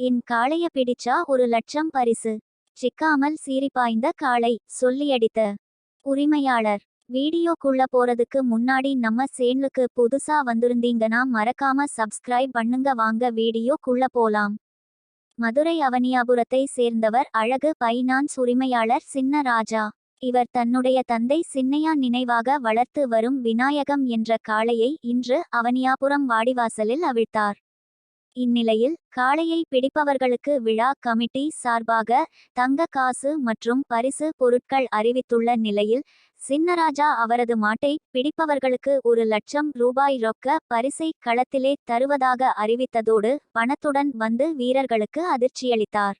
என் காளைய பிடிச்சா ஒரு லட்சம் பரிசு. சிக்காமல் சீரிப்பாய்ந்த காளை சொல்லியடித்த உரிமையாளர். வீடியோக்குள்ள போறதுக்கு முன்னாடி நம்ம சேனலுக்கு புதுசா வந்திருந்தீங்கன்னா மறக்காம சப்ஸ்கிரைப் பண்ணுங்க. வாங்க வீடியோக்குள்ள போலாம். மதுரை அவனியாபுரத்தை சேர்ந்தவர் அழகு பைனான்ஸ் உரிமையாளர் சின்ன ராஜா. இவர் தன்னுடைய தந்தை சின்னையா நினைவாக வளர்த்து வரும் விநாயகம் என்ற காளையை இன்று அவனியாபுரம் வாடிவாசலில் அவிழ்த்தார். இந்நிலையில் காளையை பிடிப்பவர்களுக்கு விழா கமிட்டி சார்பாக தங்க காசு மற்றும் பரிசு பொருட்கள் அறிவித்துள்ள நிலையில் சின்னராஜா அவரது மாட்டை பிடிப்பவர்களுக்கு ஒரு லட்சம் ரூபாய் ரொக்க பரிசை களத்திலே தருவதாக அறிவித்ததோடு பணத்துடன் வந்து வீரர்களுக்கு அதிர்ச்சியளித்தார்.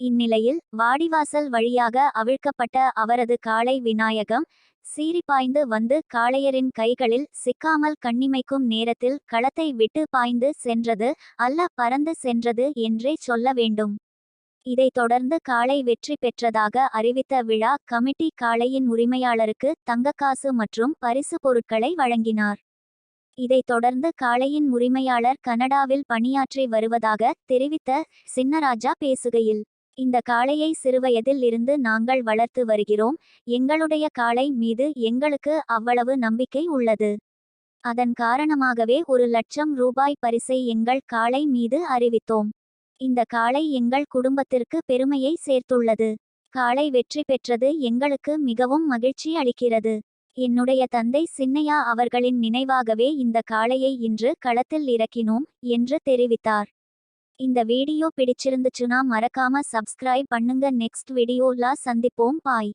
இந்நிலையில் வாடிவாசல் வழியாக அவிழ்க்கப்பட்ட அவரது காளை விநாயகம் சீறிப்பாய்ந்து வந்து காளையரின் கைகளில் சிக்காமல் கண்ணிமைக்கும் நேரத்தில் களத்தை விட்டு பாய்ந்து சென்றது அல்ல பறந்து சென்றது என்றே சொல்ல வேண்டும். இதைத் தொடர்ந்து காளை வெற்றி பெற்றதாக அறிவித்த விழா கமிட்டி காளையின் உரிமையாளருக்கு தங்கக்காசு மற்றும் பரிசு பொருட்களை வழங்கினார். இதைத் தொடர்ந்து காளையின் உரிமையாளர் கனடாவில் பணியாற்றி வருவதாக தெரிவித்த சின்னராஜா பேசுகையில் இந்த காளையை சிறுவயதில் இருந்து நாங்கள் வளர்த்து வருகிறோம். எங்களுடைய காளை மீது எங்களுக்கு அவ்வளவு நம்பிக்கை உள்ளது. அதன் காரணமாகவே ஒரு லட்சம் ரூபாய் பரிசை எங்கள் காளை மீது அறிவித்தோம். இந்த காளை எங்கள் குடும்பத்திற்கு பெருமையை சேர்த்துள்ளது. காளை வெற்றி பெற்றது எங்களுக்கு மிகவும் மகிழ்ச்சி அளிக்கிறது. என்னுடைய தந்தை சின்னையா அவர்களின் நினைவாகவே இந்த காளையை இன்று களத்தில் இறக்கினோம் என்று தெரிவித்தார். இந்த வீடியோ பிடிச்சிருந்துச்சுன்னா மறக்காம சப்ஸ்கிரைப் பண்ணுங்க. நெக்ஸ்ட் வீடியோல சந்திப்போம். பாய்